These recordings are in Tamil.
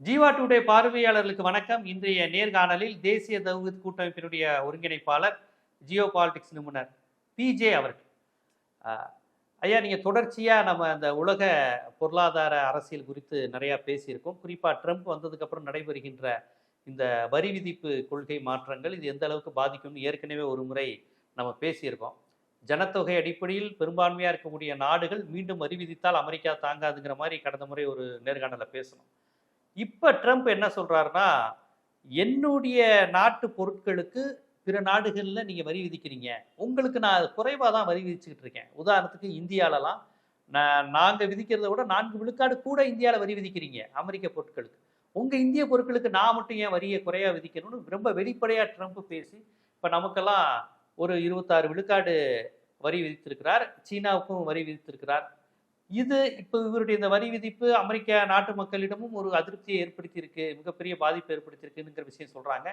ஜீவா டுடே பார்வையாளர்களுக்கு வணக்கம். இன்றைய நேர்காணலில் தேசிய தௌஹித் கூட்டமைப்பினுடைய ஒருங்கிணைப்பாளர் ஜியோ பாலிடிக்ஸ் நிபுணர் பிஜே அவர்கள். ஐயா நீங்கள் தொடர்ச்சியாக நம்ம அந்த உலக பொருளாதார அரசியல் குறித்து நிறையா பேசியிருக்கோம். குறிப்பாக ட்ரம்ப் வந்ததுக்கப்புறம் நடைபெறுகின்ற இந்த வரி விதிப்பு கொள்கை மாற்றங்கள் இது எந்த அளவுக்கு பாதிக்கும்னு ஏற்கனவே ஒரு முறை நம்ம பேசியிருக்கோம். ஜனத்தொகை அடிப்படையில் பெரும்பான்மையாக இருக்கக்கூடிய நாடுகள் மீண்டும் வரி விதித்தால் அமெரிக்கா தாங்காதுங்கிற மாதிரி கடந்த முறை ஒரு நேர்காணலில் பேசணும். இப்போ ட்ரம்ப் என்ன சொல்கிறாருன்னா என்னுடைய நாட்டு பொருட்களுக்கு பிற நாடுகளில் நீங்கள் வரி விதிக்கிறீங்க. உங்களுக்கு நான் குறைவாக தான் வரி விதிச்சுக்கிட்டு இருக்கேன். உதாரணத்துக்கு இந்தியாலலாம் நான் நாங்கள் விதிக்கிறத விட நான்கு விழுக்காடு கூட இந்தியாவில் வரி விதிக்கிறீங்க அமெரிக்க பொருட்களுக்கு. உங்கள் இந்திய பொருட்களுக்கு நான் மட்டும் ஏன் வரியை குறையாக விதிக்கணும்னு ரொம்ப வெளிப்படையாக ட்ரம்ப் பேசி இப்போ நமக்கெல்லாம் ஒரு இருபத்தாறு விழுக்காடு வரி விதித்திருக்கிறார். சீனாவுக்கும் வரி விதித்திருக்கிறார். இது இப்போ இவருடைய இந்த வரி விதிப்பு அமெரிக்க நாட்டு மக்களிடமும் ஒரு அதிருப்தியை ஏற்படுத்தியிருக்கு மிகப்பெரிய பாதிப்பு ஏற்படுத்தியிருக்குங்கிற விஷயம் சொல்கிறாங்க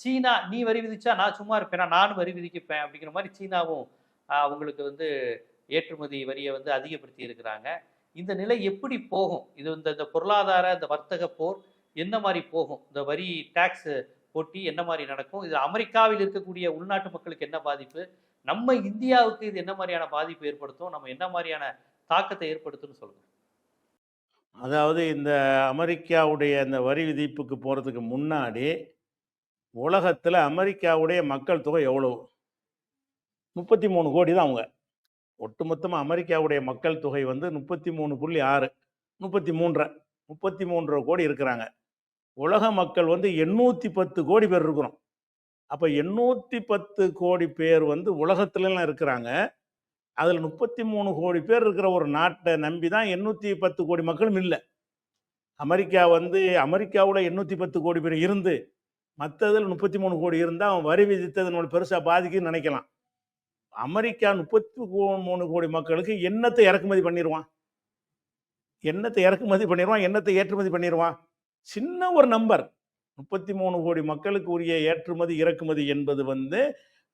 சீனா நீ வரி விதிச்சா நான் சும்மா இருப்பேனா? நானும் வரி விதிக்கப்பேன் அப்படிங்கிற மாதிரி சீனாவும் அவங்களுக்கு வந்து ஏற்றுமதி வரியை வந்து அதிகப்படுத்தி இருக்கிறாங்க இந்த நிலை எப்படி போகும்? இது இந்த இந்த பொருளாதார இந்த வர்த்தக போர் என்ன மாதிரி போகும்? இந்த வரி டேக்ஸ் போட்டி என்ன மாதிரி நடக்கும்? இது அமெரிக்காவில் இருக்கக்கூடிய உள்நாட்டு மக்களுக்கு என்ன பாதிப்பு? நம்ம இந்தியாவுக்கு இது என்ன மாதிரியான பாதிப்பு ஏற்படுத்தும்? நம்ம என்ன மாதிரியான தாக்கத்தை ஏற்படுத்துன்னு சொல்லுங்க. அதாவது இந்த அமெரிக்காவுடைய இந்த வரி விதிப்புக்கு போகிறதுக்கு முன்னாடி உலகத்தில் அமெரிக்காவுடைய மக்கள் தொகை எவ்வளவு? முப்பத்தி மூணு கோடி தான் அவங்க. ஒட்டுமொத்தமாக அமெரிக்காவுடைய மக்கள் தொகை வந்து முப்பத்தி மூணு புள்ளி ஆறு முப்பத்தி மூன்றரை முப்பத்தி மூன்றரை கோடி இருக்கிறாங்க. உலக மக்கள் வந்து எண்ணூற்றி பத்து கோடி பேர் இருக்கிறோம். அப்போ எண்ணூற்றி பத்து கோடி பேர் வந்து உலகத்துலலாம் இருக்கிறாங்க. அதில் முப்பத்தி மூணு கோடி பேர் இருக்கிற ஒரு நாட்டை நம்பி தான் எண்ணூற்றி பத்து கோடி மக்களும் இல்லை. அமெரிக்கா வந்து அமெரிக்காவில் எண்ணூற்றி பத்து கோடி பேர் இருந்து மற்றதில் முப்பத்தி மூணு கோடி இருந்தால் அவன் வரி விதித்தது நம்மளை பெருசாக பாதிக்குன்னு நினைக்கலாம். அமெரிக்கா முப்பத்தி மூணு கோடி மக்களுக்கு எண்ணத்தை இறக்குமதி பண்ணிடுவான் எண்ணத்தை இறக்குமதி பண்ணிடுவான் எண்ணத்தை ஏற்றுமதி பண்ணிடுவான் சின்ன ஒரு நம்பர். முப்பத்தி மூணு கோடி மக்களுக்கு உரிய ஏற்றுமதி இறக்குமதி என்பது வந்து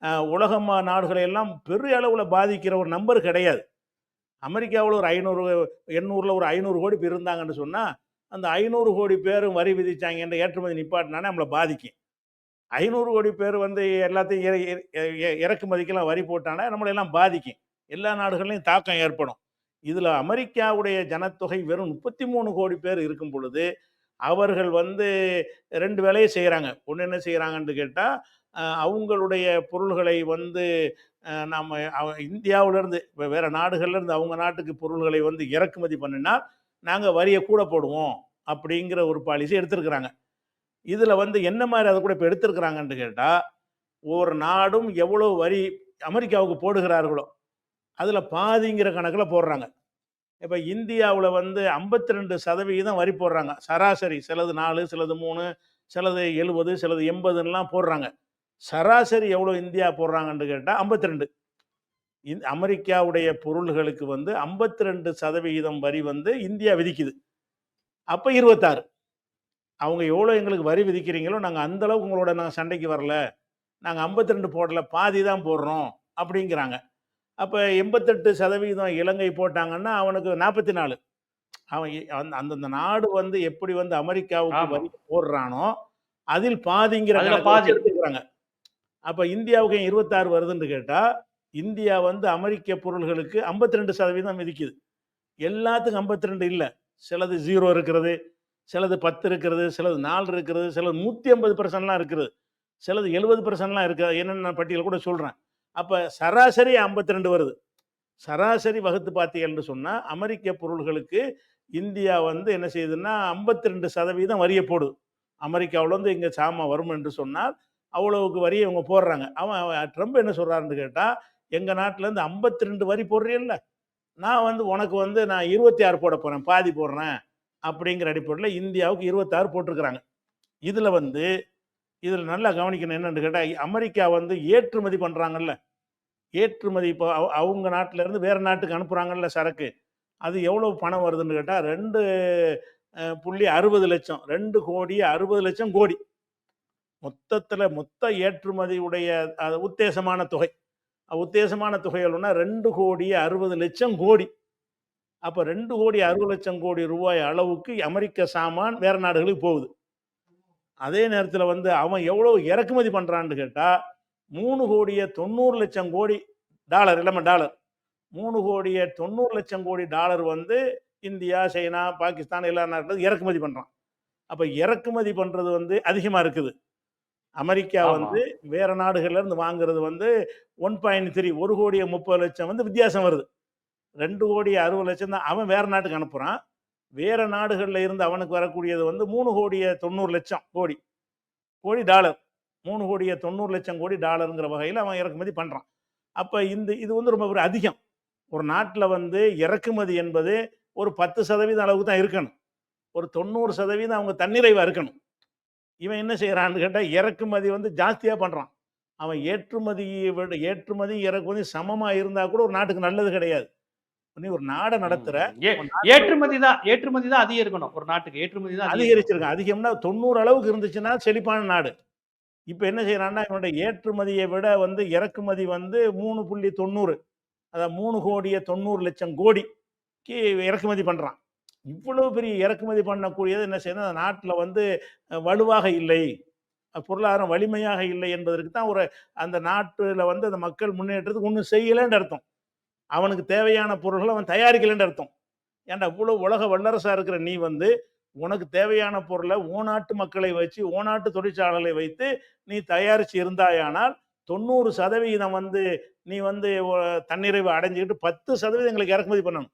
உலகமா உலக நாடுகளை எல்லாம் பெரிய அளவில் பாதிக்கிற ஒரு நம்பர் கிடையாது. அமெரிக்காவில் ஒரு ஐநூறு எண்ணூறில் ஒரு ஐநூறு கோடி பேர் இருந்தாங்கன்னு சொன்னால் அந்த ஐநூறு கோடி பேரும் வரி விதிச்சாங்க என்ற ஏற்றுமதி நிப்பாட்டினானே நம்மளை பாதிக்கும். ஐநூறு கோடி பேர் வந்து எல்லாத்தையும் இற- இறக்குமதிக்கெல்லாம் வரி போட்டானா நம்மளை எல்லாம் பாதிக்கும். எல்லா நாடுகள்லையும் தாக்கம் ஏற்படும். இதில் அமெரிக்காவுடைய ஜனத்தொகை வெறும் முப்பத்தி மூணு கோடி பேர் இருக்கும் பொழுது அவர்கள் வந்து ரெண்டு வேலையை செய்கிறாங்க ஒன்று என்ன செய்கிறாங்கன்னு கேட்டால் அவங்களுடைய பொருள்களை வந்து நாம் நம்ம அவ- இந்தியாவிலேருந்து இப்போ வேறு நாடுகள்லேருந்து அவங்க நாட்டுக்கு பொருள்களை வந்து இறக்குமதி பண்ணினா நாங்கள் வரியை கூட போடுவோம் அப்படிங்கிற ஒரு பாலிசி எடுத்திருக்கிறாங்க. இதில் வந்து என்ன மாதிரி அதை கூட இப்போ எடுத்திருக்கிறாங்கன்னு கேட்டால் ஒவ்வொரு நாடும் எவ்வளோ வரி அமெரிக்காவுக்கு போடுகிறார்களோ அதில் பாதிங்கிற கணக்கில் போடுறாங்க. இப்போ இந்தியாவில் வந்து ஐம்பத்தி ரெண்டு சதவிகிதம் வரி போடுறாங்க. சராசரி சிலது நாலு சிலது மூணு சிலது எழுபது சிலது எண்பதுன்னெலாம் போடுறாங்க. சராசரி எவ்வளோ இந்தியா போடுறாங்கன்னு கேட்டால் ஐம்பத்தி ரெண்டு அமெரிக்காவுடைய பொருள்களுக்கு வந்து ஐம்பத்தி ரெண்டு சதவிகிதம் வரி வந்து இந்தியா விதிக்குது. அப்போ இருபத்தாறு. அவங்க எவ்வளோ எங்களுக்கு வரி விதிக்கிறீங்களோ நாங்கள் அந்த அளவுக்கு உங்களோட நாங்கள் சண்டைக்கு வரல. நாங்கள் ஐம்பத்தி ரெண்டு போடல பாதி தான் போடுறோம் அப்படிங்கிறாங்க. அப்போ எண்பத்தெட்டு சதவீதம் இலங்கை போட்டாங்கன்னா அவனுக்கு நாற்பத்தி நாலு அவன் அந்த- அந்தந்த நாடு வந்து எப்படி வந்து அமெரிக்காவுக்கு. வரி போடுறானோ அதில் பாதிங்கிற பாதி. எடுத்துக்கிறாங்க அப்போ இந்தியாவுக்கு ஏன் இருபத்தாறு வருதுன்னு கேட்டால் இந்தியா வந்து அமெரிக்க பொருள்களுக்கு ஐம்பத்தி ரெண்டு சதவீதம் விதிக்குது எல்லாத்துக்கும் ஐம்பத்தி ரெண்டு இல்லை. சிலது ஜீரோ இருக்கிறது சிலது பத்து இருக்கிறது சிலது நாலு இருக்கிறது சிலது நூற்றி ஐம்பது பர்சன்ட்லாம் இருக்கிறது சிலது எழுபது பர்சன்ட்லாம் இருக்குது என்னென்ன பட்டியல் கூட சொல்கிறேன் அப்போ சராசரி ஐம்பத்தி ரெண்டு வருது. சராசரி வகுத்து பார்த்தீங்கன்னு சொன்னால் அமெரிக்க பொருள்களுக்கு இந்தியா வந்து என்ன செய்யுதுன்னா ஐம்பத்தி ரெண்டு சதவீதம் வரியை போடுது. அமெரிக்காவிலேருந்து இங்கே சாமான் வரும் என்று சொன்னால் அவ்வளவுக்கு வரி இவங்க போடுறாங்க. அவன் அவன் ட்ரம்ப் என்ன சொல்கிறாருன்னு கேட்டால் எங்கள் நாட்டிலேருந்து ஐம்பத்தி ரெண்டு வரி போடுறீல்ல. நான் வந்து உனக்கு வந்து நான் இருபத்தி ஆறு போட போகிறேன் பாதி போடுறேன் அப்படிங்கிற அடிப்படையில் இந்தியாவுக்கு இருபத்தாறு போட்டிருக்கிறாங்க. இதில் வந்து இதில் நல்லா கவனிக்கணும் என்னென்னு கேட்டால் அமெரிக்கா வந்து ஏற்றுமதி பண்ணுறாங்கல்ல ஏற்றுமதி இப்போ அவங்க நாட்டிலேருந்து வேறு நாட்டுக்கு அனுப்புகிறாங்கல்ல சரக்கு. அது எவ்வளோ பணம் வருதுன்னு கேட்டால் ரெண்டு புள்ளி அறுபது லட்சம் ரெண்டு கோடி அறுபது லட்சம் கோடி. மொத்தத்தில் மொத்த ஏற்றுமதியுடைய அது உத்தேசமான தொகை. உத்தேசமான தொகைகள்னா ரெண்டு கோடி அறுபது லட்சம் கோடி. அப்போ ரெண்டு கோடி அறுபது லட்சம் கோடி ரூபாய் அளவுக்கு அமெரிக்க சாமான் வேற நாடுகளுக்கு போகுது. அதே நேரத்தில் வந்து அவன் எவ்வளோ இறக்குமதி பண்ணுறான்னு கேட்டால் மூணு கோடியே தொண்ணூறு லட்சம் கோடி டாலர் இல்லாமல் டாலர். மூணு கோடியே தொண்ணூறு லட்சம் கோடி டாலர் வந்து இந்தியா சைனா பாகிஸ்தான் எல்லா நாட்டிலும் இறக்குமதி பண்ணுறான் அப்போ இறக்குமதி பண்ணுறது வந்து அதிகமாக இருக்குது. அமெரிக்கா. வந்து வேற நாடுகள்ல இருந்து வாங்குறது வந்து ஒன் பாயிண்ட் த்ரீ ஒரு கோடியே முப்பது லட்சம் வந்து வித்தியாசம் வருது. ரெண்டு கோடி அறுபது லட்சம் தான் அவன் வேற நாட்டுக்கு அனுப்புகிறான் வேற நாடுகளில் இருந்து அவனுக்கு வரக்கூடியது வந்து மூணு கோடியே தொண்ணூறு லட்சம் கோடி கோடி டாலர். மூணு கோடியே தொண்ணூறு லட்சம் கோடி டாலருங்கிற வகையில் அவன் இறக்குமதி பண்ணுறான் அப்போ இந்த இது வந்து ரொம்ப ஒரு அதிகம். ஒரு நாட்டில் வந்து இறக்குமதி என்பது ஒரு பத்து சதவீதம் அளவுக்கு தான் இருக்கணும். ஒரு தொண்ணூறு சதவீதம் அவங்க தன்னிறைவாக இருக்கணும். இவன் என்ன செய்கிறான்னு கேட்டால் இறக்குமதி வந்து ஜாஸ்தியாக பண்ணுறான் அவன் ஏற்றுமதியை விட ஏற்றுமதி இறக்குமதி சமமாக இருந்தால் கூட ஒரு நாட்டுக்கு நல்லது கிடையாது. நீ ஒரு நாடை நடத்துகிற ஏ- ஏற்றுமதி தான் ஏற்றுமதி தான் அதிகம் இருக்கணும். ஒரு நாட்டுக்கு ஏற்றுமதி தான் அதிகரிச்சிருக்கான் அதிகம்னா தொண்ணூறு அளவுக்கு இருந்துச்சுன்னா செழிப்பான நாடு. இப்போ என்ன செய்யறான்னா இவனுடைய ஏற்றுமதியை விட வந்து இறக்குமதி வந்து மூணு புள்ளி தொண்ணூறு. அதாவது மூணு கோடியே தொண்ணூறு லட்சம் கோடிக்கு இறக்குமதி பண்ணுறான் இவ்வளவு பெரிய இறக்குமதி பண்ணக்கூடியது என்ன செய்யணும் அந்த நாட்டில் வந்து வலுவாக இல்லை. பொருளாதாரம் வலிமையாக இல்லை என்பதற்கு தான் ஒரு அந்த நாட்டில் வந்து அந்த மக்கள் முன்னேற்றத்துக்கு ஒன்றும் செய்யலைன்னு அர்த்தம். அவனுக்கு தேவையான பொருள்களை அவன் தயாரிக்கலைன்னு அர்த்தம். ஏன்டா இவ்வளோ உலக வல்லரசாக இருக்கிற நீ வந்து உனக்கு தேவையான பொருளை ஓநாட்டு மக்களை வச்சு ஓநாட்டு தொழிற்சாலைகளை வைத்து நீ தயாரித்து இருந்தாயானால் தொண்ணூறு சதவீதம் வந்து நீ வந்து தன்னிறைவு அடைஞ்சிக்கிட்டு பத்து சதவீதம் எங்களுக்கு இறக்குமதி பண்ணணும்.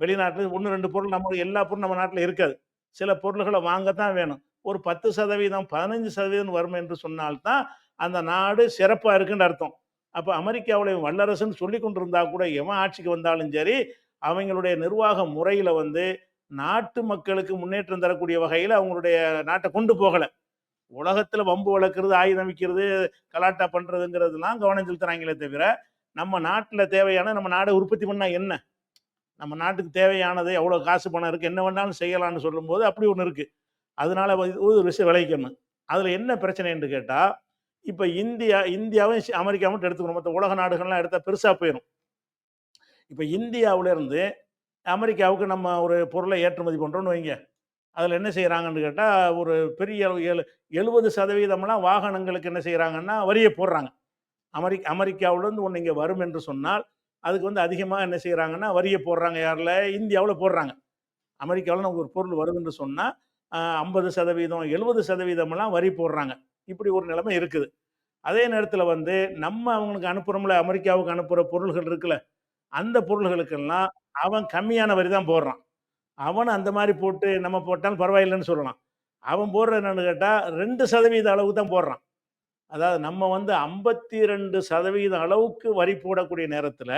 வெளிநாட்டில் ஒன்று ரெண்டு பொருள் நம்ம எல்லா பொருளும் நம்ம நாட்டில் இருக்காது. சில பொருள்களை வாங்கத்தான் வேணும். ஒரு பத்து சதவீதம் பதினஞ்சு சதவீதம் வரும் என்று சொன்னால்தான் அந்த நாடு சிறப்பாக இருக்குன்னு அர்த்தம். அப்போ அமெரிக்காவுடைய வல்லரசுன்னு சொல்லி கொண்டிருந்தா கூட எவன் ஆட்சிக்கு வந்தாலும் சரி அவங்களுடைய நிர்வாக முறையில் வந்து நாட்டு மக்களுக்கு முன்னேற்றம் தரக்கூடிய வகையில் அவங்களுடைய நாட்டை கொண்டு போகலை. உலகத்தில் வம்பு வளர்க்குறது ஆயுதம் விற்கிறது கலாட்டா பண்ணுறதுங்கிறதுலாம் கவனம் செலுத்துறாங்களே தவிர நம்ம நாட்டில் தேவையான நம்ம நாடை உற்பத்தி பண்ணால் என்ன? நம்ம நாட்டுக்கு தேவையானது எவ்வளோ காசு பணம் இருக்குது என்ன வேணாலும் செய்யலாம்னு சொல்லும்போது அப்படி ஒன்று இருக்குது அதனால ஒரு விஷயம் விளைவிக்கணும். அதில் என்ன பிரச்சனைன்னு கேட்டால் இப்போ இந்தியா இந்தியாவும் அமெரிக்கா மட்டும் எடுத்துக்கணும். மற்ற உலக நாடுகள்லாம் எடுத்தால் பெருசாக போயிடும் இப்போ இந்தியாவிலேருந்து அமெரிக்காவுக்கு நம்ம ஒரு பொருளை ஏற்றுமதி பண்ணுறோன்னு வைங்க. அதில் என்ன செய்கிறாங்கன்னு கேட்டால் ஒரு பெரிய எழு எழுபது சதவீதம்லாம் வாகனங்களுக்கு என்ன செய்கிறாங்கன்னா வரியை போடுறாங்க. அமெரிக் அமெரிக்காவிலேருந்து ஒன்று இங்கே வரும் என்று சொன்னால் அதுக்கு வந்து அதிகமாக என்ன செய்கிறாங்கன்னா வரியை போடுறாங்க யாரில்? இந்தியாவில் போடுறாங்க. அமெரிக்காவில் நமக்கு ஒரு பொருள் வருதுன்னு சொன்னால் ஐம்பது சதவீதம் எழுபது சதவீதம்லாம் வரி போடுறாங்க. இப்படி ஒரு நிலைமை இருக்குது. அதே நேரத்தில் வந்து நம்ம அவங்களுக்கு அனுப்புகிறோம்ல அமெரிக்காவுக்கு அனுப்புகிற பொருள்கள் இருக்குல்ல அந்த பொருள்களுக்கெல்லாம் அவன் கம்மியான வரி தான் போடுறான். அவன் அந்த மாதிரி போட்டு நம்ம போட்டாலும் பரவாயில்லைன்னு சொல்லலாம். அவன் போடுற என்னன்னு கேட்டால் ரெண்டு சதவீத அளவுக்கு தான் போடுறான். அதாவது நம்ம வந்து ஐம்பத்தி ரெண்டு சதவீதம் அளவுக்கு வரி போடக்கூடிய நேரத்தில்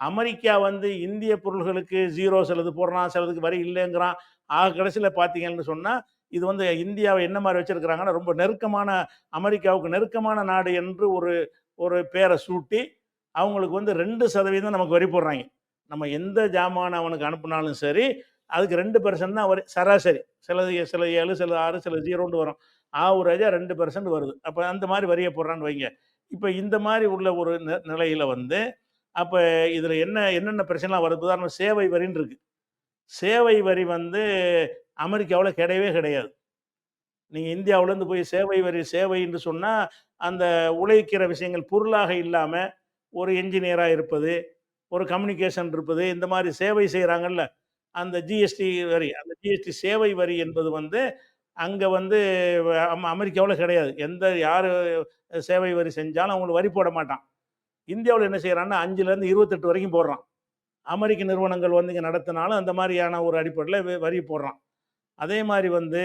அமெரிக்கா வந்து இந்திய பொருள்களுக்கு ஜீரோ சிலது போடுறான் சிலதுக்கு வரி இல்லைங்கிறான். ஆக கடைசியில் பார்த்தீங்கன்னு சொன்னால் இது வந்து இந்தியாவை என்ன மாதிரி வச்சுருக்கிறாங்கன்னா ரொம்ப நெருக்கமான அமெரிக்காவுக்கு நெருக்கமான நாடு என்று ஒரு ஒரு பேரை சூட்டி அவங்களுக்கு வந்து ரெண்டு சதவீதம் நமக்கு வரி போடுறாங்க. நம்ம எந்த ஜாமான் அவனுக்கு அனுப்புனாலும் சரி அதுக்கு ரெண்டு பெர்சன்ட் தான் வரி சராசரி. சிலது சில ஏழு சில ஆறு சில ஜீரோன்னு வரும். ஆவரேஜாக ரெண்டு பர்சன்ட் வருது. அப்போ அந்த மாதிரி வரியை போடுறான்னு வைங்க. இப்போ இந்த மாதிரி உள்ள ஒரு நிலையில் வந்து அப்போ இதில் என்ன என்னென்ன பிரச்சனைலாம் வருது? உதாரணம் சேவை வரின்னு இருக்கு. சேவை வரி வந்து அமெரிக்காவில் கிடையவே கிடையாது. நீங்கள் இந்தியாவிலேருந்து போய் சேவை வரி சேவை என்று சொன்னால் அந்த உழைக்கிற விஷயங்கள் பொருளாக இல்லாமல் ஒரு என்ஜினியராக இருப்பது ஒரு கம்யூனிகேஷன் இருப்பது இந்த மாதிரி சேவை செய்கிறாங்கல்ல அந்த ஜிஎஸ்டி வரி அந்த ஜிஎஸ்டி சேவை வரி என்பது வந்து அங்கே வந்து அமெரிக்காவில் கிடையாது. எந்த யார் சேவை வரி செஞ்சாலும் அவங்களுக்கு வரி போட மாட்டான். இந்தியாவில் என்ன செய்கிறான்னா அஞ்சுலேருந்து இருபத்தெட்டு வரைக்கும் போடுறான். அமெரிக்க நிறுவனங்கள் வந்து இங்கே நடத்தினாலும் அந்த மாதிரியான ஒரு அடிப்படையில் வரி போடுறான். அதே மாதிரி வந்து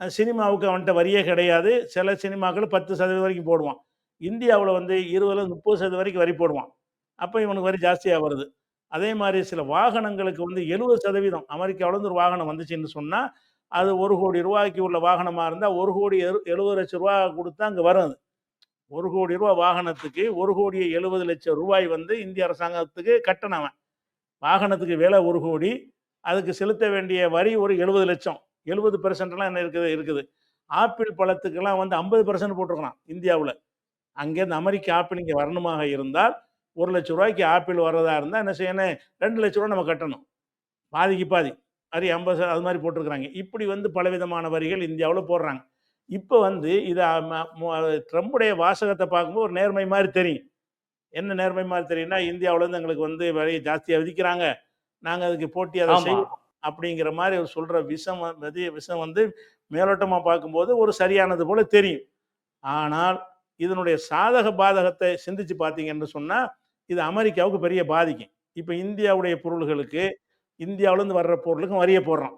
சினிமாவுக்கு அவன்கிட்ட வரியே கிடையாது. சில சினிமாக்கள் பத்து சதவீதம் வரைக்கும் போடுவான். இந்தியாவில் வந்து இருபதுல முப்பது சதவீதம் வரைக்கும் வரி போடுவான். அப்போ இவனுக்கு வரி ஜாஸ்தியாக வருது. அதே மாதிரி சில வாகனங்களுக்கு வந்து எழுபது சதவீதம் அமெரிக்காவிலேருந்து ஒரு வாகனம் வந்துச்சுன்னு சொன்னால் அது ஒரு கோடி ரூபாய்க்கு உள்ள வாகனமாக இருந்தால் ஒரு கோடி எழுபது லட்சம் ரூபா கொடுத்தா அங்கே வரும். அது ஒரு கோடி ரூபா வாகனத்துக்கு ஒரு கோடி எழுபது லட்சம் ரூபாய் வந்து இந்திய அரசாங்கத்துக்கு கட்டணவன் அவன். வாகனத்துக்கு விலை ஒரு கோடி அதுக்கு செலுத்த வேண்டிய வரி ஒரு எழுபது லட்சம். எழுபது பெர்சன்ட்லாம் என்ன இருக்குது? இருக்குது. ஆப்பிள் பழத்துக்கெல்லாம் வந்து ஐம்பது பெர்சன்ட் போட்டிருக்கலாம் இந்தியாவில். அங்கேருந்து அமெரிக்க ஆப்பிள் இங்கே வரணுமாக இருந்தால் ஒரு லட்ச ரூபாய்க்கு ஆப்பிள் வர்றதா இருந்தால் என்ன செய்யணும்? ரெண்டு லட்ச ரூபா நம்ம கட்டணும். பாதிக்கு பாதி. வரி ஐம்பது அது மாதிரி போட்டிருக்கிறாங்க. இப்படி வந்து பலவிதமான வரிகள் இந்தியாவில் போடுறாங்க. இப்போ வந்து இது ட்ரம்புடைய வாசகத்தை பார்க்கும்போது ஒரு நேர்மை மாதிரி தெரியும். என்ன நேர்மை மாதிரி தெரியும்னா இந்தியாவுல இருந்து எங்களுக்கு வந்து வரி ஜாஸ்தியாக விதிக்கிறாங்க. நாங்கள் அதுக்கு போட்டி அதை செய்வோம் அப்படிங்கிற மாதிரி சொல்கிற விஷம் வ- விதி விஷம் வந்து மேலோட்டமாக பார்க்கும்போது ஒரு சரியானது போல தெரியும். ஆனால் இதனுடைய சாதக பாதகத்தை சிந்திச்சு பார்த்தீங்கன்னு சொன்னால் இது அமெரிக்காவுக்கு பெரிய பாதிக்கும். இப்போ இந்தியாவுடைய பொருள்களுக்கு இந்தியாவிலேருந்து வர்ற பொருளுக்கும் வரியை போடுறான்.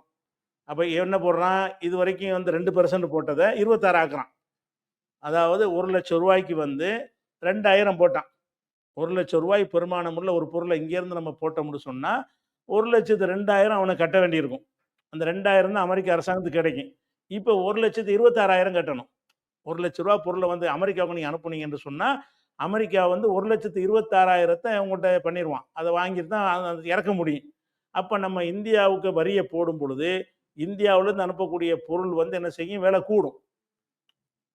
அப்போ என்ன போடுறான்? இது வரைக்கும் வந்து ரெண்டு பர்சன்ட் போட்டதை இருபத்தாறு ஆக்குறான். அதாவது ஒரு லட்சம் ரூபாய்க்கு வந்து ரெண்டாயிரம் போட்டான். ஒரு லட்சம் ரூபாய் பெருமானம் உள்ள ஒரு பொருளை இங்கேருந்து நம்ம போட்டோம்னு சொன்னால் ஒரு லட்சத்து ரெண்டாயிரம் அவனை கட்ட வேண்டியிருக்கும். அந்த ரெண்டாயிரம் தான் அமெரிக்க அரசாங்கத்துக்கு கிடைக்கும். இப்போ ஒரு லட்சத்து இருபத்தாறாயிரம் கட்டணும். ஒரு லட்ச ரூபா பொருளை வந்து அமெரிக்காவுக்கு நீங்கள் அனுப்புனீங்கன்னு சொன்னால் அமெரிக்கா வந்து ஒரு லட்சத்து இருபத்தாறாயிரத்தை அவங்கள்ட்ட பண்ணிடுவான் அதை வாங்கிட்டு தான் இறக்க முடியும். அப்போ நம்ம இந்தியாவுக்கு வரியை போடும் பொழுது இந்தியாவிலேருந்து அனுப்பக்கூடிய பொருள் வந்து என்ன செய்யும்? விலை கூடும்.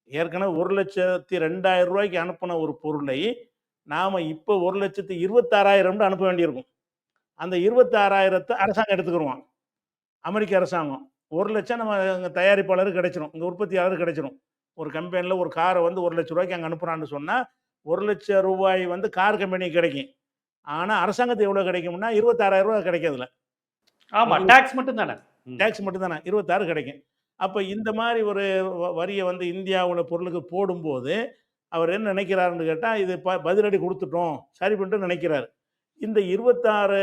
ஏற்கனவே ஒரு லட்சத்தி ரெண்டாயிரம் ரூபாய்க்கு அனுப்பின ஒரு பொருளை நாம் இப்போ ஒரு லட்சத்து இருபத்தாறாயிரம்னு அனுப்ப வேண்டியிருக்கும். அந்த இருபத்தாறாயிரத்தை அரசாங்கம் எடுத்துக்கிடுவான் அமெரிக்க அரசாங்கம். ஒரு லட்சம் நம்ம அங்கே தயாரிப்பாளர் கிடைச்சிரும். இங்கே உற்பத்தியாளர் கிடைச்சிடும் ஒரு கம்பெனியில் ஒரு காரை வந்து ஒரு லட்ச ரூபாய்க்கு அங்கே அனுப்புகிறான்னு சொன்னால் ஒரு லட்சம் ரூபாய் வந்து கார் கம்பெனி கிடைக்கும். ஆனால் அரசாங்கத்துக்கு எவ்வளோ கிடைக்கும்னா இருபத்தாறாயிரம் ரூபாய் கிடைக்கிறதுல ஆமா டாக்ஸ் மட்டும் தானே டேக்ஸ் மட்டும்தானே? இருபத்தாறு கிடைக்கும். அப்போ இந்த மாதிரி ஒரு வரியை வந்து இந்தியாவில் பொருளுக்கு போடும்போது அவர் என்ன நினைக்கிறாருன்னு கேட்டால் இது ப பதிலடி கொடுத்துட்டோம் சரி பண்ணிட்டு நினைக்கிறாரு. இந்த இருபத்தாறு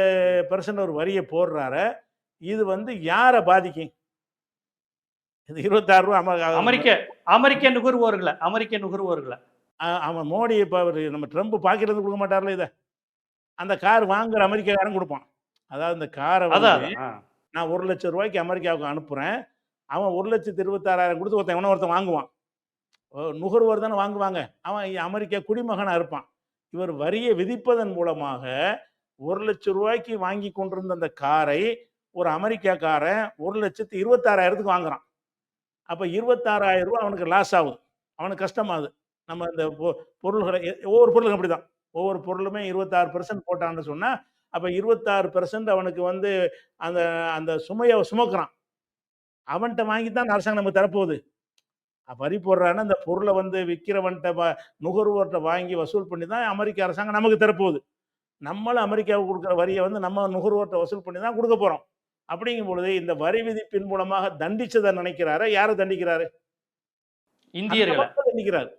பெர்சன்ட் ஒரு வரியை போடுறாரு இது வந்து யாரை பாதிக்கும்? இது இருபத்தாறு ரூபா அம- அமெரிக்க அமெரிக்க நுகர்வோர்களை அமெரிக்க நுகர்வோர்களை. அவன் மோடி இப்போ அவர் நம்ம ட்ரம்ப் பாக்கிறது கொடுக்க மாட்டார்ல இதை. அந்த கார் வாங்குற அமெரிக்காக்காரன் கொடுப்பான். அதாவது இந்த காரை. நான் ஒரு லட்சம் ரூபாய்க்கு அமெரிக்காவுக்கு அனுப்புகிறேன் அவன் ஒரு லட்சத்து இருபத்தாறாயிரம் கொடுத்து ஒருத்தன் எவனோ ஒருத்தன் வாங்குவான். நுகர்வோர் தானே வாங்குவாங்க. அவன் அமெரிக்கா குடிமகனாக இருப்பான். இவர் வரியை விதிப்பதன் மூலமாக ஒரு லட்சம் ரூபாய்க்கு வாங்கி கொண்டிருந்த அந்த காரை ஒரு அமெரிக்காக்காரன் ஒரு லட்சத்து இருபத்தாறாயிரத்துக்கு வாங்குறான். அப்போ இருபத்தாறாயிரம் ரூபா அவனுக்கு லாஸ் ஆகுது. அவனுக்கு கஷ்டமாகுது. நம்ம இந்த பொருள்களை ஒவ்வொரு பொருளும் அப்படி தான் ஒவ்வொரு பொருளுமே இருபத்தாறு பெர்சன்ட் போட்டான்னு சொன்னால் அப்போ இருபத்தாறு பெர்சன்ட் அவனுக்கு வந்து அந்த அந்த சுமையை சுமக்கிறான். அவன்கிட்ட வாங்கி தான் அரசாங்கம் நமக்கு தரப்போகுது. வரி போடுறான்னா அந்த பொருளை வந்து விற்கிறவன்கிட்ட நுகர்வோர்கிட்ட வாங்கி வசூல் பண்ணி தான் அமெரிக்க அரசாங்கம் நமக்கு தரப்போகுது. நம்மளும் அமெரிக்காவுக்கு கொடுக்குற வரியை வந்து நம்ம நுகர்வோர்கிட்ட வசூல் பண்ணி தான் கொடுக்க போகிறோம் அப்படிங்கும் பொழுது இந்த வரி விதிப்பின் மூலமாக தண்டிச்சதை நினைக்கிறாரு? யாரை தண்டிக்கிறாரு? இந்தியர்களை. தண்டிக்கிறாரு.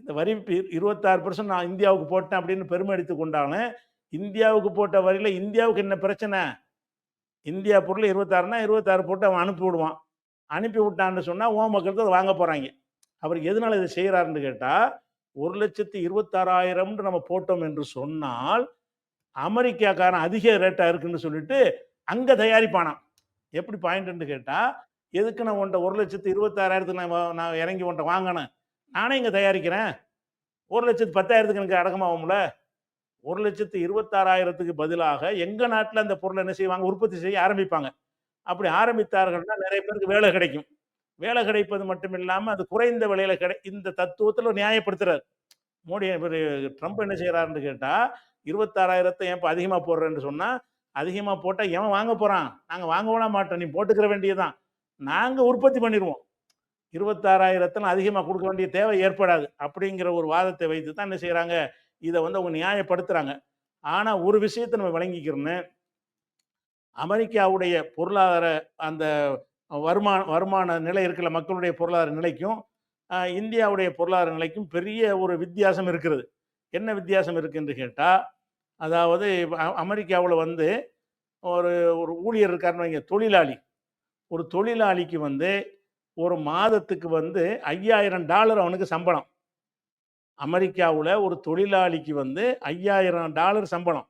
இந்த வரி இருபத்தாறு பர்சன்ட் நான் இந்தியாவுக்கு போட்டேன் அப்படின்னு பெருமை எடுத்து கொண்டாலும் இந்தியாவுக்கு போட்ட வரியில இந்தியாவுக்கு என்ன பிரச்சனை? இந்தியா பொருள் இருபத்தாறுனா இருபத்தாறு போட்டு அவன் அனுப்பி விடுவான். அனுப்பி விட்டான்னு சொன்னால் ஓ மக்களுக்கு அதை வாங்க போகிறாங்க அவர் எதனால இதை செய்கிறாருன்னு கேட்டால் ஒரு லட்சத்து இருபத்தாறாயிரம்னு நம்ம போட்டோம் என்று சொன்னால் அமெரிக்காக்காரன் அதிக ரேட்டாக இருக்குன்னு சொல்லிட்டு அங்கே தயாரிப்பானான் எப்படி பாயிண்ட்னு கேட்டால் எதுக்கு நான் உன்ட்ட ஒரு லட்சத்து இருபத்தாறாயிரத்துக்கு நான் நான் இறங்கி உன்ட்ட வாங்கினேன்? நானே இங்கே தயாரிக்கிறேன். ஒரு லட்சத்து பத்தாயிரத்துக்கு எனக்கு அடக்கமாகும்ல? ஒரு லட்சத்து இருபத்தாறாயிரத்துக்கு பதிலாக எங்கள் நாட்டில் அந்த பொருளை என்ன செய்வாங்க? உற்பத்தி செய்ய ஆரம்பிப்பாங்க. அப்படி ஆரம்பித்தார்கள்னா நிறைய பேருக்கு வேலை கிடைக்கும். வேலை கிடைப்பது மட்டும் இல்லாமல் அது குறைந்த விலையில் கிடை இந்த தத்துவத்தில் நியாயப்படுத்துறாரு. மோடி ட்ரம்ப் என்ன செய்கிறாருன்னு கேட்டால் இருபத்தாறாயிரத்தை ஏன் இப்போ அதிகமாக போடுறேன்னு சொன்னால் அதிகமாக போட்டால் எவன் வாங்க போகிறான் நாங்கள் வாங்கவே மாட்டோம். நீ போட்டுக்கிற வேண்டியதுதான். நாங்கள் உற்பத்தி பண்ணிடுவோம். இருபத்தாறாயிரத்தில் அதிகமாக கொடுக்க வேண்டிய தேவை ஏற்படாது. அப்படிங்கிற ஒரு வாதத்தை வைத்து தான் என்ன செய்கிறாங்க இதை வந்து அவங்க நியாயப்படுத்துகிறாங்க ஆனால் ஒரு விஷயத்தை நம்ம விளங்கிக்கிறோன்னு அமெரிக்காவுடைய பொருளாதார அந்த வருமான வருமான நிலை இருக்கிற மக்களுடைய பொருளாதார நிலைக்கும் இந்தியாவுடைய பொருளாதார நிலைக்கும் பெரிய ஒரு வித்தியாசம் இருக்கிறது. என்ன வித்தியாசம் இருக்குன்னு கேட்டால் அதாவது அமெரிக்காவில் வந்து ஒரு ஒரு ஊழியர் இருக்காருன்னு வைங்க தொழிலாளி. ஒரு தொழிலாளிக்கு வந்து ஒரு மாதத்துக்கு வந்து ஐயாயிரம் டாலர் அவனுக்கு சம்பளம். அமெரிக்காவில் ஒரு தொழிலாளிக்கு வந்து ஐயாயிரம் டாலர் சம்பளம்.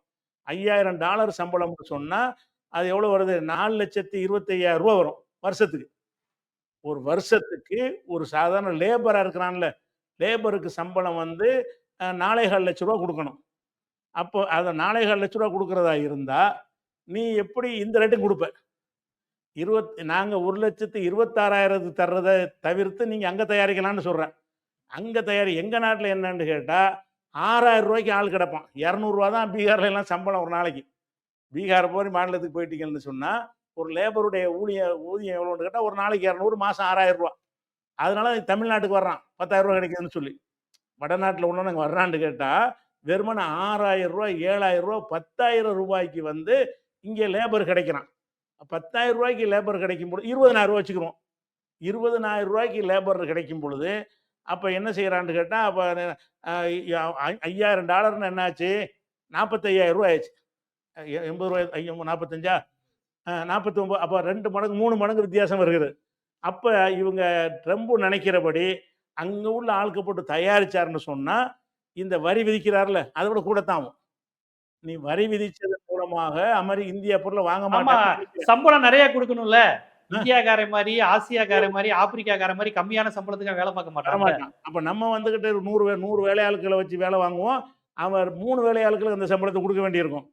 ஐயாயிரம் டாலர் சம்பளம்னு சொன்னால் அது எவ்வளோ வருது? நாலு லட்சத்தி இருபத்தையாயிரம் ரூபா வரும் வருஷத்துக்கு. ஒரு வருஷத்துக்கு ஒரு சாதாரண லேபராக இருக்கிறான்ல. லேபருக்கு சம்பளம் வந்து நாலேகால் லட்ச ரூபா கொடுக்கணும். அப்போ அதை நாலேகால் லட்ச ரூபா கொடுக்குறதா இருந்தால் நீ எப்படி இந்த ரேட்டும் கொடுப்ப. இருபத் நாங்கள் ஒரு லட்சத்து இருபத்தாறாயிரத்துக்கு தர்றதை தவிர்த்து நீங்கள் அங்கே தயாரிக்கலாம்னு சொல்கிறேன் அங்கே தயாரி எங்கள் நாட்டில் என்னன்னு கேட்டால் ஆறாயிரம் ரூபாய்க்கு ஆள் கிடப்பான். இரநூறுவா தான் பீகாரில் எல்லாம் சம்பளம் ஒரு நாளைக்கு. பீகார் போய் மாநிலத்துக்கு போயிட்டீங்கன்னு சொன்னால் ஒரு லேபருடைய ஊழிய ஊதியம் எவ்வளோன்னு கேட்டால் ஒரு நாளைக்கு இரநூறு மாதம் ஆறாயிரம் ரூபா. அதனால தமிழ்நாட்டுக்கு வர்றான். பத்தாயிரம் ரூபா கிடைக்குதுன்னு சொல்லி. வடநாட்டில் நாங்கள் வர்றான்னு கேட்டால் வெறுமனை ஆறாயிரம் ரூபா ஏழாயிரம் ரூபா பத்தாயிரம் ரூபாய்க்கு வந்து இங்கே லேபர் கிடைக்கிறான். பத்தாயிரம் ரூபாய்க்கு லேபர் கிடைக்கும் பொழுது இருபதனாயிரம் ரூபா வச்சுக்கிறோம். இருபதனாயிரம் ரூபாய்க்கு லேபர் கிடைக்கும் பொழுது அப்போ என்ன செய்கிறான்னு கேட்டால் அப்போ ஐயாயிரம் டாலர்னு என்னாச்சு? நாற்பத்தையாயிரம் ரூபா ஆயிடுச்சு எண்பது ரூபாய் ஐயோ நாற்பத்தஞ்சா நாற்பத்தி ஒம்பது அப்போ ரெண்டு மடங்கு மூணு மடங்கு வித்தியாசம் வருகிறது அப்போ இவங்க ட்ரம்ப் நினைக்கிறபடி அங்கே உள்ள ஆளுக்கு போட்டு தயாரிச்சாருன்னு சொன்னால் இந்த வரி விதிக்கிறார்ல அதை விட தான் ஆகும் நீ வரி விதிச்சது மூலமாக அமெரி இந்திய பொருளை வாங்க மாட்டாங்க. சம்பளம் நிறைய கொடுக்கணும்ல. இந்தியாக்கார மாதிரி ஆசியாக்கார மாதிரி ஆப்பிரிக்காக்கார மாதிரி கம்மியான சம்பளத்துக்கு வேலை பார்க்க மாட்டாங்க. அப்போ நம்ம வந்துக்கிட்டு ஒரு நூறு நூறு வேலையாட்களை வச்சு வேலை வாங்குவோம். அவன் மூணு வேலையாட்களுக்கு அந்த சம்பளத்தை கொடுக்க வேண்டியிருக்கும்.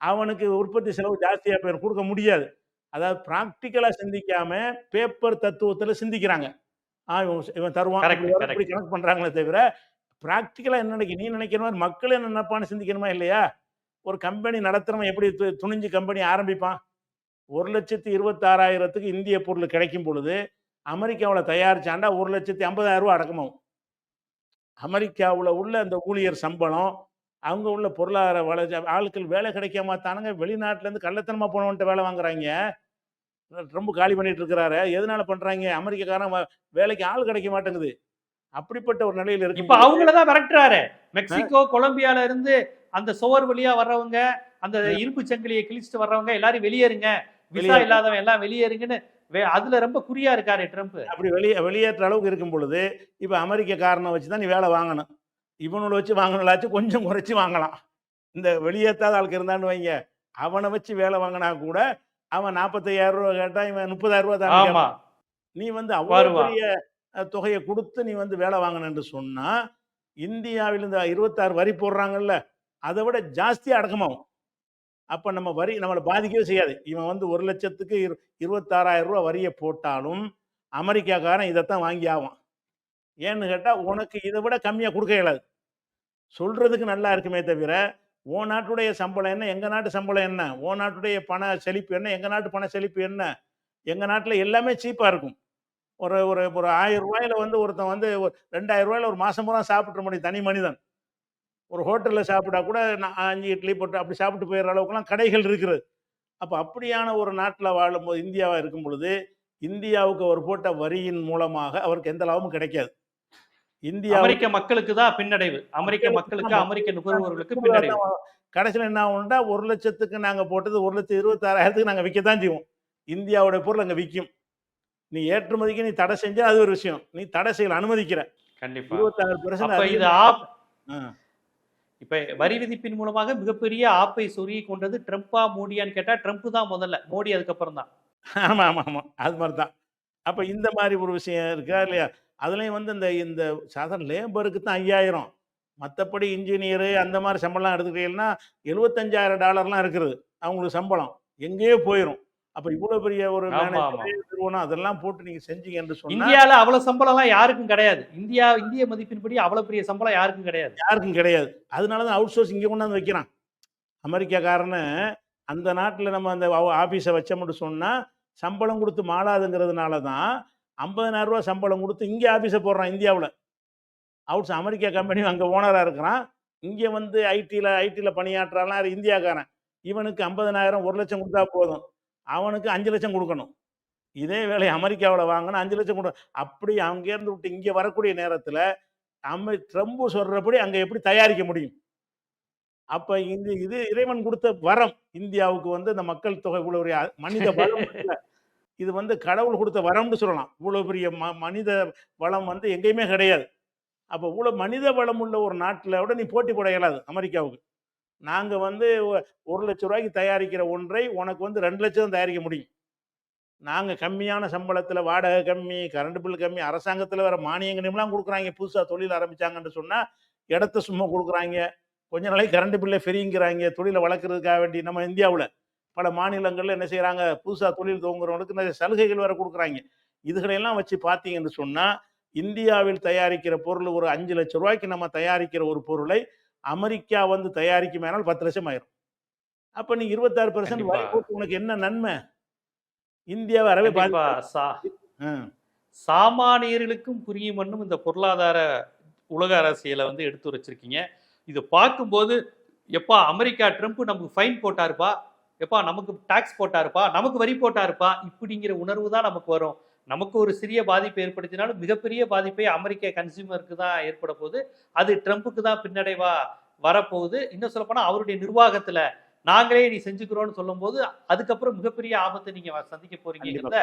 அவனுக்கு உற்பத்தி செலவு ஜாஸ்தியாக போயிடும் கொடுக்க முடியாது. அதாவது ப்ராக்டிக்கலாக சிந்திக்காம பேப்பர் தத்துவத்தில் சிந்திக்கிறாங்க. ஆ இவன் இவன் தருவான். கணக்கு பண்ணுறாங்களே தவிர ப்ராக்டிக்கலாக என்ன நினைக்க நீ நினைக்கிற மாதிரி மக்கள் என்ன நினைப்பான்னு சிந்திக்கணுமா இல்லையா? ஒரு கம்பெனி நடத்துறவன் எப்படி துணிஞ்சு கம்பெனி ஆரம்பிப்பான்? ஒரு லட்சத்தி இருபத்தாறாயிரத்துக்கு இந்திய பொருள் கிடைக்கும் பொழுது அமெரிக்காவில் தயாரிச்சாண்டா ஒரு லட்சத்தி ஐம்பதாயிரம் ரூபா அடக்கமாகும். அமெரிக்காவில் உள்ள அந்த ஊழியர் சம்பளம் அவங்க உள்ள பொருளாதார வளர்ச்சி ஆட்கள் வேலை கிடைக்காம தானுங்க வெளிநாட்டிலேருந்து கள்ளத்தனமாக போனவன்ட்டு வேலை வாங்குறாங்க. ரொம்ப காலி பண்ணிட்டு இருக்கிறாரு. எதனால பண்றாங்க? அமெரிக்காக்காரன் வேலைக்கு ஆள் கிடைக்க மாட்டேங்குது. அப்படிப்பட்ட ஒரு நிலையில இருக்கு இப்ப அவங்களதான் விரட்டுறாரு. மெக்சிகோ கொலம்பியால இருந்து அந்த சுவர் வழியா வர்றவங்க அந்த இரும்பு சங்கிலியை கிழிச்சிட்டு வர்றவங்க எல்லாரும் வெளியேறுங்க. விசா. இல்லாதவன் எல்லாம் வெளியேறுங்கன்னு அதுல ரொம்ப குறியா இருக்காரு ட்ரம்ப். அப்படி வெளியே வெளியேற்ற அளவுக்கு இருக்கும் பொழுது இப்போ அமெரிக்க காரனை வச்சு தான் நீ வேலை வாங்கணும். இவனோட வச்சு வாங்கினாச்சும் கொஞ்சம் குறைச்சி வாங்கலாம். இந்த வெளியேற்றாத ஆளுக்கு இருந்தான்னு வைங்க. அவனை வச்சு வேலை வாங்கினா கூட அவன் நாற்பத்தையாயிரம் ரூபா கேட்டா இவன் முப்பதாயிரம் ரூபா தான். நீ வந்து அவ்வளோ வருவான். பெரிய அஹ், தொகையை கொடுத்து நீ வந்து வேலை வாங்கணும்னு சொன்னா இந்தியாவில் இந்த இருபத்தாறு வரி போடுறாங்கல்ல. அதை விட ஜாஸ்தி அடக்கமாகும். அப்போ நம்ம வரி நம்மளை பாதிக்கவே செய்யாது. இவன் வந்து ஒரு லட்சத்துக்கு இரு இருபத்தாறாயிரம் ரூபா வரியை போட்டாலும் அமெரிக்காக்காரன் இதைத்தான் வாங்கி ஆகும் ஏன்னு கேட்டால் உனக்கு இதை விட கம்மியாக கொடுக்க இயலாது. சொல்கிறதுக்கு நல்லா இருக்குமே தவிர ஓ நாட்டுடைய சம்பளம் என்ன? எங்கள் நாட்டு சம்பளம் என்ன? ஓ நாட்டுடைய பண செழிப்பு என்ன? எங்கள் நாட்டு பண செழிப்பு என்ன? எங்கள் நாட்டில் எல்லாமே சீப்பாக இருக்கும். ஒரு ஒரு ஒரு ஆயிரம் ரூபாயில வந்து ஒருத்தன் வந்து ஒரு ரெண்டாயிரம் ரூபாயில ஒரு மாதம் பூரா சாப்பிட்ற முடியும் தனி மனிதன். ஒரு ஹோட்டலில் சாப்பிட்டா கூட நான் அஞ்சு இட்லி போட்டு அப்படி சாப்பிட்டு போயிடுற அளவுக்குலாம் கடைகள் இருக்கிறது. அப்போ அப்படியான ஒரு நாட்டில் வாழும்போது இந்தியாவாக இருக்கும் பொழுது இந்தியாவுக்கு அவர் போட்ட வரியின் மூலமாக அவருக்கு எந்த லாபமும் கிடைக்காது. இந்தியா அமெரிக்க மக்களுக்கு தான் பின்னடைவு. அமெரிக்க மக்களுக்கு அமெரிக்க நுகர்வோர்களுக்கு பின்னடைவு. கடைசியில் என்ன ஆகும்னா ஒரு லட்சத்துக்கு நாங்கள் போட்டது ஒரு லட்சம் இருபத்தாறாயிரத்துக்கு நாங்கள் விற்க தான் செய்வோம். இந்தியாவுடைய பொருள் அங்கே விற்கும் நீ ஏற்றுமதிக்கு நீ தடை செஞ்சா அது ஒரு விஷயம். நீ தடை செய்யல அனுமதிக்கிற. கண்டிப்பா. இருபத்தாறு இது பெர்சன்ட் ஆப் இப்போ வரி விதிப்பின் மூலமாக மிகப்பெரிய ஆப்பை சொருகி கொண்டது ட்ரம்ப்பா மோடியான்னு கேட்டால் ட்ரம்ப் தான் முதல்ல. மோடி அதுக்கப்புறம் தான் ஆமாம் ஆமாம் ஆமாம் அது மாதிரி தான் அப்போ இந்த மாதிரி ஒரு விஷயம் இருக்கா இல்லையா? அதுலேயும் வந்து இந்த இந்த சாதாரண லேபருக்கு தான் ஐயாயிரம். மற்றபடி இன்ஜினியரு அந்த மாதிரி சம்பளம் எடுத்துக்கிட்டீங்கன்னா எழுபத்தஞ்சாயிரம் டாலர்லாம் இருக்கிறது அவங்களுக்கு சம்பளம். எங்கேயோ போயிடும் அப்போ இவ்வளோ பெரிய ஒரு. நிறுவனம் அதெல்லாம் போட்டு நீங்கள் செஞ்சீங்க என்று இந்தியால அவ்வளவு சம்பளம் எல்லாம் யாருக்கும் கிடையாது. இந்தியா இந்திய மதிப்பின்படி அவ்வளவு பெரிய சம்பளம் யாருக்கும் கிடையாது. யாருக்கும் கிடையாது. அதனால தான் அவுட் சோர்ஸ் இங்கே கொண்டாந்து வைக்கிறான். அமெரிக்காக்காரன்னு அந்த நாட்டில் நம்ம அந்த ஆஃபீஸை வச்சோம்னு சொன்னால் சம்பளம் கொடுத்து மாளாதுங்கிறதுனால தான் ஐம்பதனாயிரம் ரூபா சம்பளம் கொடுத்து இங்கே ஆஃபீஸை போடுறான் இந்தியாவில். அவுட்ஸ் அமெரிக்கா கம்பெனி அங்கே ஓனராக இருக்கிறான். இங்கே வந்து ஐடியில் ஐடியில் பணியாற்றுறான். யார் இந்தியாக்காரன். இவனுக்கு ஐம்பதனாயிரம் ஒரு லட்சம் கொடுத்தா போதும். அவனுக்கு அஞ்சு லட்சம் கொடுக்கணும். இதே வேலை அமெரிக்காவில் வாங்கினா அஞ்சு லட்சம் கொடு அப்படி அங்கேருந்து விட்டு இங்கே வரக்கூடிய நேரத்தில் அமெ ட்ரம்ப் சொல்கிறபடி அங்கே எப்படி தயாரிக்க முடியும்? அப்போ இந்த இது இறைவன் கொடுத்த வரம் இந்தியாவுக்கு வந்து இந்த மக்கள் தொகை இவ்வளோ பெரிய மனித வளம் இது வந்து கடவுள் கொடுத்த வரம்னு சொல்லலாம். இவ்வளோ பெரிய ம மனித வளம் வந்து எங்கேயுமே கிடையாது. அப்போ இவ்வளோ மனித வளம் உள்ள ஒரு நாட்டில் விட நீ போட்டி போட இயலாது அமெரிக்காவுக்கு. நாங்கள் வந்து ஒரு லட்ச ரூபாய்க்கு தயாரிக்கிற ஒன்றை உனக்கு வந்து ரெண்டு லட்சம் தான் தயாரிக்க முடியும். நாங்கள் கம்மியான சம்பளத்தில் வாடகை கம்மி கரண்ட் பில் கம்மி அரசாங்கத்தில் வேறு மானியங்கள்லாம் கொடுக்குறாங்க. புதுசாக தொழில் ஆரம்பித்தாங்கன்னு சொன்னால் இடத்த சும்மா கொடுக்குறாங்க. கொஞ்ச நாளைக்கு கரண்ட் பில்லை ஃப்ரீங்கிறாங்க. தொழிலை வளர்க்குறதுக்காக வேண்டி நம்ம இந்தியாவில் பல மாநிலங்களில் என்ன செய்கிறாங்க புதுசாக தொழில் துவங்குறவங்களுக்கு நிறைய சலுகைகள் வேறு கொடுக்குறாங்க. இதுகளையெல்லாம் வச்சு பார்த்தீங்கன்னு சொன்னால் இந்தியாவில் தயாரிக்கிற பொருள் ஒரு அஞ்சு லட்ச ரூபாய்க்கு நம்ம தயாரிக்கிற ஒரு பொருளை அமெரிக்கா வந்து தயாரிக்குமேனால் பத்து லட்சம் ஆயிரும். அப்ப நீ இருபத்தாறு பர்சன்ட் வரி. போட்டு உனக்கு என்ன நன்மை? இந்தியாவை அறவே. சாமானியர்களுக்கும் புரியுமன்னும் இந்த பொருளாதார உலக அரசியலை வந்து எடுத்து வச்சிருக்கீங்க. இது பார்க்கும்போது எப்பா அமெரிக்கா ட்ரம்ப் நமக்கு ஃபைன் போட்டாருப்பா? எப்பா நமக்கு டாக்ஸ் போட்டாருப்பா? நமக்கு வரி போட்டாருப்பா? இப்படிங்கிற உணர்வு தான் நமக்கு வரும். நமக்கு ஒரு சிறிய பாதிப்பு ஏற்படுத்தினாலும் மிகப்பெரிய பாதிப்பை அமெரிக்க கன்சியூமருக்கு தான் ஏற்பட போகுது. அது ட்ரம்ப்புக்கு தான் பின்னடைவா வரப்போகுது. இன்னும் சொல்லப்போனால் அவருடைய நிர்வாகத்துல நாங்களே நீ செஞ்சுக்கிறோம்னு சொல்லும்போது அதுக்கப்புறம் மிகப்பெரிய ஆபத்தை நீங்க சந்திக்க போறீங்கிறத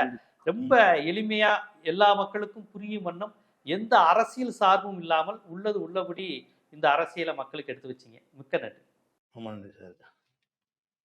ரொம்ப எளிமையா எல்லா மக்களுக்கும் புரியும் வண்ணம் எந்த அரசியல் சார்பும் இல்லாமல் உள்ளது உள்ளபடி இந்த அரசியலை மக்களுக்கு எடுத்து வச்சீங்க. மிக்க நன்றி. ஆமாம் சார்.